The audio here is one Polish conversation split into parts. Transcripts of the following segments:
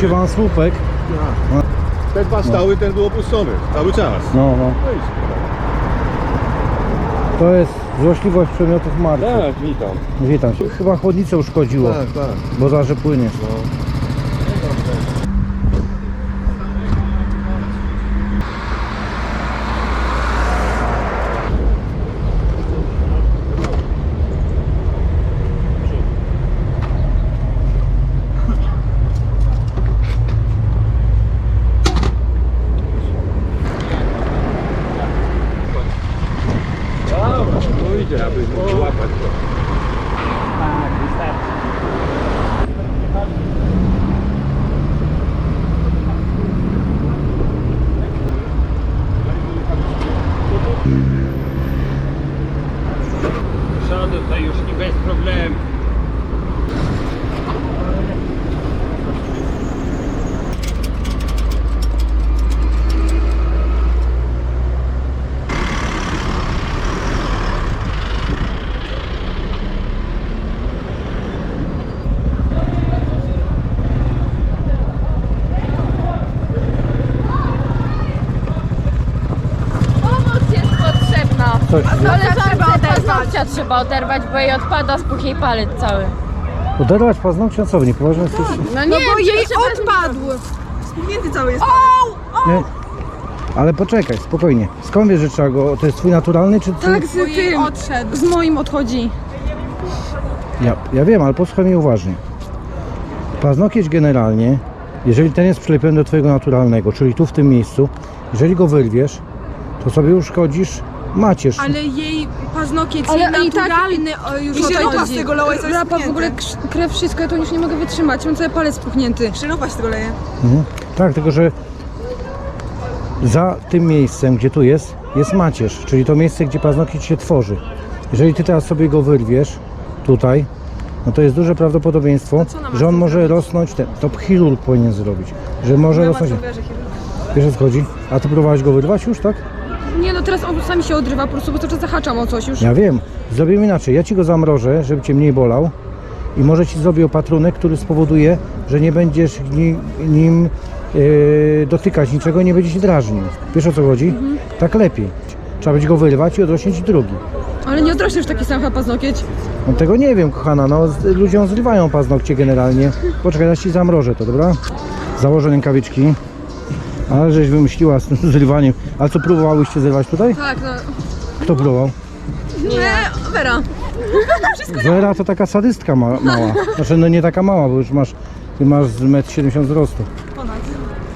się wam słupek. Te dwa stały, ten był opuszczony cały czas. No, no. No i To jest złośliwość przedmiotów marki. Tak, witam. Witam. Chyba chłodnicę uszkodziło, Tak, tak. bo za, że płynie. Dobra, no idzie, aby łapać to. przodu to już nie bez problemu. Pomoc jest potrzebna. Coś Koleżance paznokcia trzeba oderwać, bo jej odpada z jej palec cały. Oderwać paznokcie, co wy nie poważnie jesteście? No nie, No bo jej odpadł. Spuchnięty cały jest. Nie. Ale poczekaj, spokojnie. Skąd wiesz, że trzeba go... To jest twój naturalny, czy ty... Tak z tym. odszedł. Z moim odchodzi. Ja, ja wiem, ale posłuchaj mnie uważnie. Paznokieć generalnie, jeżeli ten jest przylepiony do twojego naturalnego, czyli tu w tym miejscu, jeżeli go wyrwiesz, to sobie uszkodzisz macierz. Ale jej paznokieć, Ale jej i tak- naturalny o, już I odchodzi. z tego i coś Rapa w ogóle krz- krew, wszystko, ja to już nie mogę wytrzymać. Mam cały palec spuchnięty. Szenowa się tego leje. Mhm. Tak, tylko że za tym miejscem, gdzie tu jest, jest macierz, czyli to miejsce, gdzie paznokieć się tworzy. Jeżeli ty teraz sobie go wyrwiesz, tutaj, no to jest duże prawdopodobieństwo, że on może rosnąć, ten, to chirurg powinien zrobić, że może rosnąć. Wiesz o co chodzi? A ty próbowałeś go wyrwać już, tak? Nie no, teraz on sami się odrywa, po prostu, bo cały czas zahaczam o coś już. Ja wiem. Zrobimy inaczej. Ja ci go zamrożę, żeby cię mniej bolał i może ci zrobię opatrunek, który spowoduje, że nie będziesz ni, nim yy, dotykać niczego, nie będzie się drażnił. Wiesz o co chodzi? Tak lepiej. Trzeba będzie go wyrwać i odrośnie ci drugi. Ale nie odrośnie już taki sam chyba paznokieć. No tego nie wiem, kochana. No, z, ludziom zrywają paznokcie generalnie. Poczekaj, ja ci zamrożę to, dobra? Założę rękawiczki. Ale żeś wymyśliła z tym zrywaniem. A co próbowałyście zrywać tutaj? Tak, no. Kto próbował? Nie, Vera. Wera to taka sadystka ma, mała. Znaczy no nie taka mała, bo już masz, ty masz z 1,70 m wzrostu. Ponad.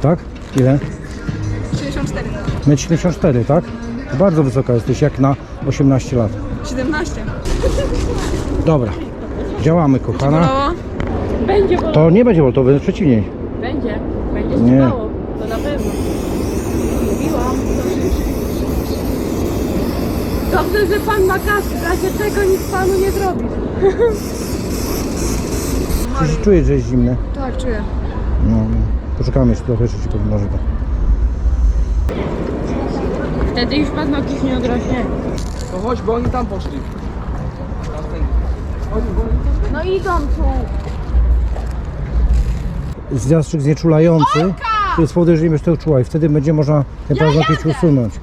Tak? Ile? 64. 1,74 m, tak? Bardzo wysoka jesteś, jak na 18 lat. 17. Dobra, działamy kochana. Będzie bolało. To nie będzie bol, to wręcz przeciwnie. Będzie. Będzie Nie. To na pewno. Mówiłam. Dobrze, że pan ma kask. W razie czego nic panu nie zrobi. Czy czujesz, że jest zimne? Tak, czuję. No, no. poczekamy jeszcze trochę, jeszcze ci podnożę to. Wtedy już paznokcie nie odrośnie. To chodź, bo oni tam poszli. No idą tu. Zastrzyk znieczulający, że nie będziesz tego czuła i wtedy będzie można ten paznokieć usunąć.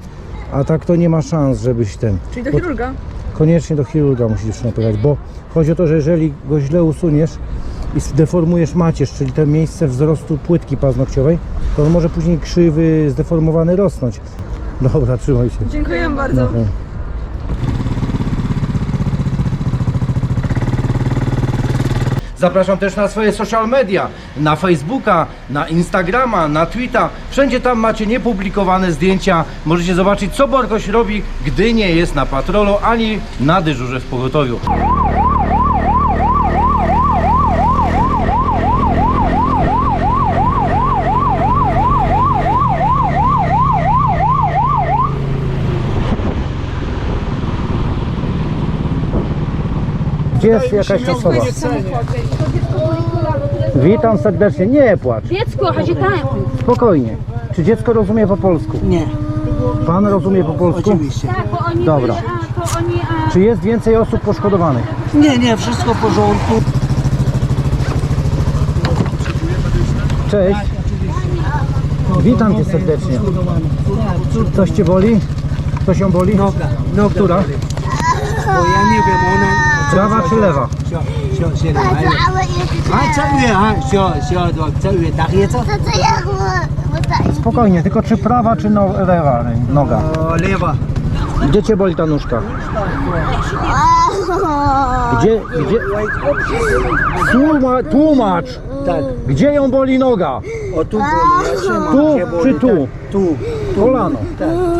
A tak to nie ma szans, żebyś ten... Czyli do Bo- chirurga? Koniecznie do chirurga musisz dziewczyna pojechać, bo chodzi o to, że jeżeli go źle usuniesz i zdeformujesz macierz, czyli to miejsce wzrostu płytki paznokciowej, to on może później krzywy, zdeformowany rosnąć. Dobra, trzymaj się. Dziękuję bardzo. Dobra. Zapraszam też na swoje social media, na Facebooka, na Instagrama, na Twittera. Wszędzie tam macie niepublikowane zdjęcia. Możecie zobaczyć, co Borkoś robi, gdy nie jest na patrolu ani na dyżurze w pogotowiu. Gdzie jest jakaś osoba? Witam serdecznie, nie płacz. Dziecko, chodzi tam. Spokojnie. Czy dziecko rozumie po polsku? Nie, Pan rozumie po polsku? oczywiście. Tak, bo oni Dobra. byli, a, to oni, a, Czy jest więcej osób poszkodowanych? Nie, nie, wszystko w porządku. Cześć. Witam cię serdecznie. Coś cię boli? Coś ją boli? Noga. No, Która? Bo ja nie wiem, ona... Prawa czy lewa? Spokojnie, tylko czy prawa czy no, lewa noga? Lewa. Gdzie cię boli ta nóżka? Gdzie, gdzie? Tłuma, tłumacz! Tak. Gdzie ją boli noga? O, tu boli, ja się mam, Tu boli, czy tu? tak. Tu. Kolano.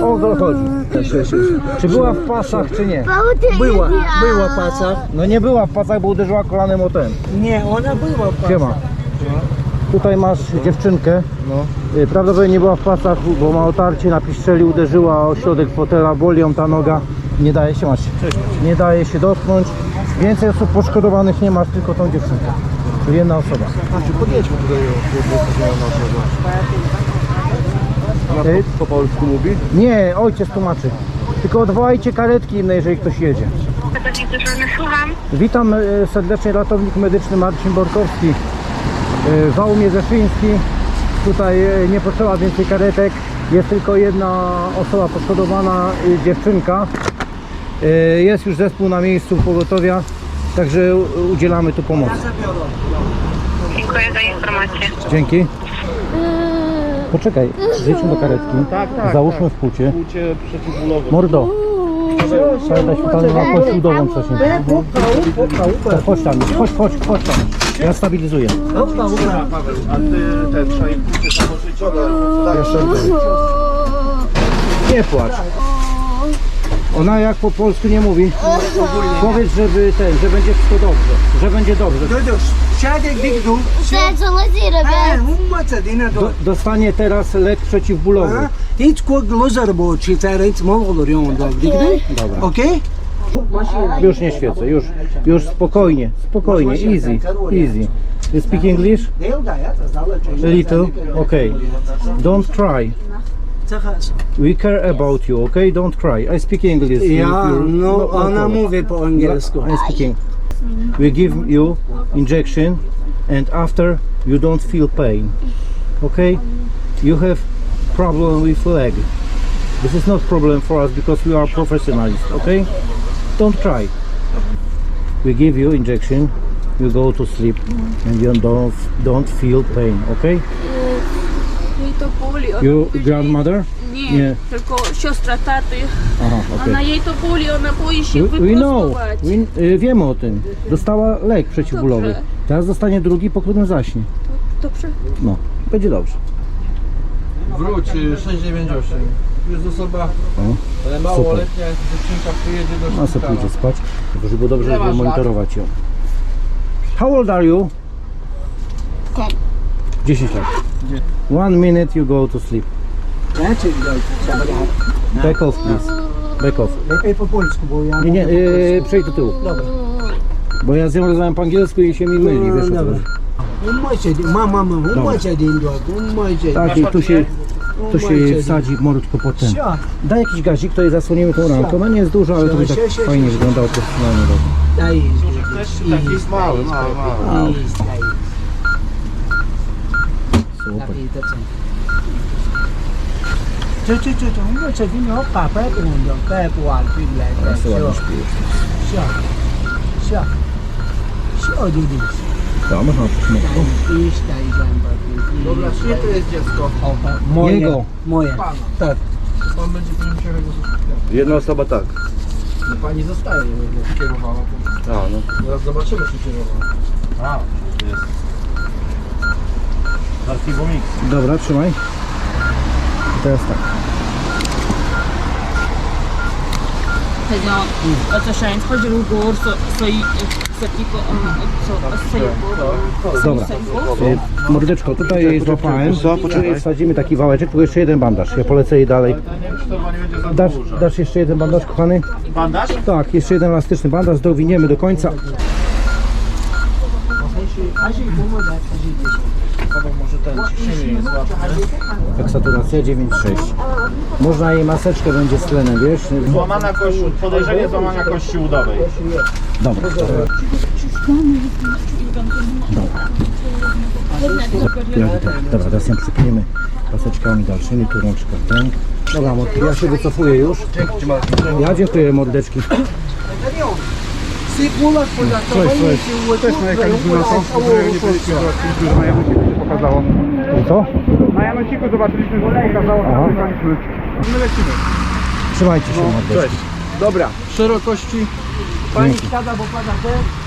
O to chodzi. Czy była w pasach czy nie? Była, była w pasach. No nie była w pasach, bo uderzyła kolanem o ten. Nie, ona była w pasach. Siema. Tutaj masz dziewczynkę. Y, Prawdopodobnie nie była w pasach, bo ma otarcie na piszczeli, uderzyła o środek fotela, boli ją ta noga. Nie daje się, masz, nie daje się dotknąć. Więcej osób poszkodowanych nie masz, tylko tą dziewczynkę. Jedna osoba. Znaczy, podjedźmy tutaj ją. Y, Po polsku mówi? Nie, ojciec tłumaczy. Tylko odwołajcie karetki inne, jeżeli ktoś jedzie. Witam y, serdecznie ratownik medyczny Marcin Borkowski. Y, Wałmie Zeszyński. Tutaj y, nie potrzeba więcej karetek. Jest tylko jedna osoba poszkodowana, y, dziewczynka. Y, Jest już zespół na miejscu pogotowia, także udzielamy tu pomocy. Dziękuję za informację. Dzięki. Poczekaj, zejdźmy do karetki. Załóżmy w płucie. Płucie przeciwbólowe. Mordo. Trzeba dać tam na kość udową wcześniej. To Chodź tam, chodź, chodź, chodź tam. Ja stabilizuję. Paweł, a ty te trzeba im płucie założyć? Nie płacz. Ona jak po polsku nie mówi. Powiedz, żeby ten, że będzie wszystko dobrze. Że będzie dobrze. Dodo, siadek dina do. Do, dostanie teraz lek przeciwbólowy. Hiç korkma bo çifteret mal olur yolda. Dikdu. Dobra. Okej? Już nie świecę, już, już spokojnie, spokojnie, easy, easy. You speak English? Little? Okay. Don't cry. We care about you, okay? Don't cry. I speak English. Ja, You- no, ona problem. mówi po angielsku. I'm speaking. We give you injection and after you don't feel pain. Okay? You have problem with leg. This is not problem for us because we are professionals, okay? Don't cry. We give you injection, you go to sleep and you don't don't feel pain, okay? Jej to boli. ona Your później- grandmother? Nie, Nie. tylko siostra taty. Aha, Ona okay. jej to boli, ona boi się We, we know, wyprostować. we, y, wiemy o tym. Dostała lek przeciwbólowy. Dobrze. Teraz dostanie drugi, po którym zaśnie. Dobrze. No, będzie dobrze. Wróć, y, 698. Jest osoba O, ale małoletnia, dziewczynka przyjedzie do a sobie szpitala. pójdzie spać, żeby było dobrze, żeby monitorować ją. How old are you? 10 lat. One minute you go to sleep. Back off please. Back off. Lepiej po polsku, bo ja... Nie, nie, yy, przejdź do tyłu. Dobra. Bo ja z nią rozmawiam po angielsku i się mi myli, wiesz o co Dobra. chodzi. Mama mama, Tak, i tu się, tu się wsadzi mordko potem. Daj jakiś gazik, to jej zasłonimy tą ramkę. Ona nie jest duża, ale to by tak fajnie wyglądało profesjonalnie. daj. Taki mały, mały, mały. Super. Co, co, co, co, ummaca din, no, papa, undo, papa, wan, pidle, Teraz to ładnie sio, śpi już. sio, sio, sio, didi. To można przytrzymać. Iść, daj, zęba, Dobra, czyje to jest dziecko? Moje, Jego. moje, tak. Pan będzie do szpitala. Jedna osoba tak. No pani zostaje, nie kierowała. A, no. Zobaczymy, czy kierowała. A, Mix. Dobra, trzymaj. I teraz tak. Sa tipo sa sa Dobra. Y, Mordeczko, tutaj jej złapałem. Wsadzimy taki wałeczek, tu jeszcze jeden bandaż. Ja polecę jej dalej. Dasz, dasz jeszcze jeden bandaż, kochany? Bandaż? Tak, jeszcze jeden elastyczny bandaż, dowiniemy do końca. Paweł może ten ciśnienie jest łatwe. Tak, saturacja 9,6. Można jej maseczkę będzie z tlenem, wiesz? Złamana kość, podejrzenie złamania kości udowej. Dobra. Dobra. Ja, tak, dobra, teraz ją przypniemy paseczkami dalszymi, tu rączkę ten. Dobra, ja się wycofuję już. Ja dziękuję mordeczki. Cześć, cześć. Też najechaliśmy na to, nie byliśmy zobaczyliśmy, że na Janociku się pokazało. Co? Na Janociku zobaczyliśmy, że się pokazało, Aha. że wyjechaliśmy. My lecimy. Trzymajcie się mordeczki. Dobra, szerokości. Dzięki. Siada, bo pada deszcz.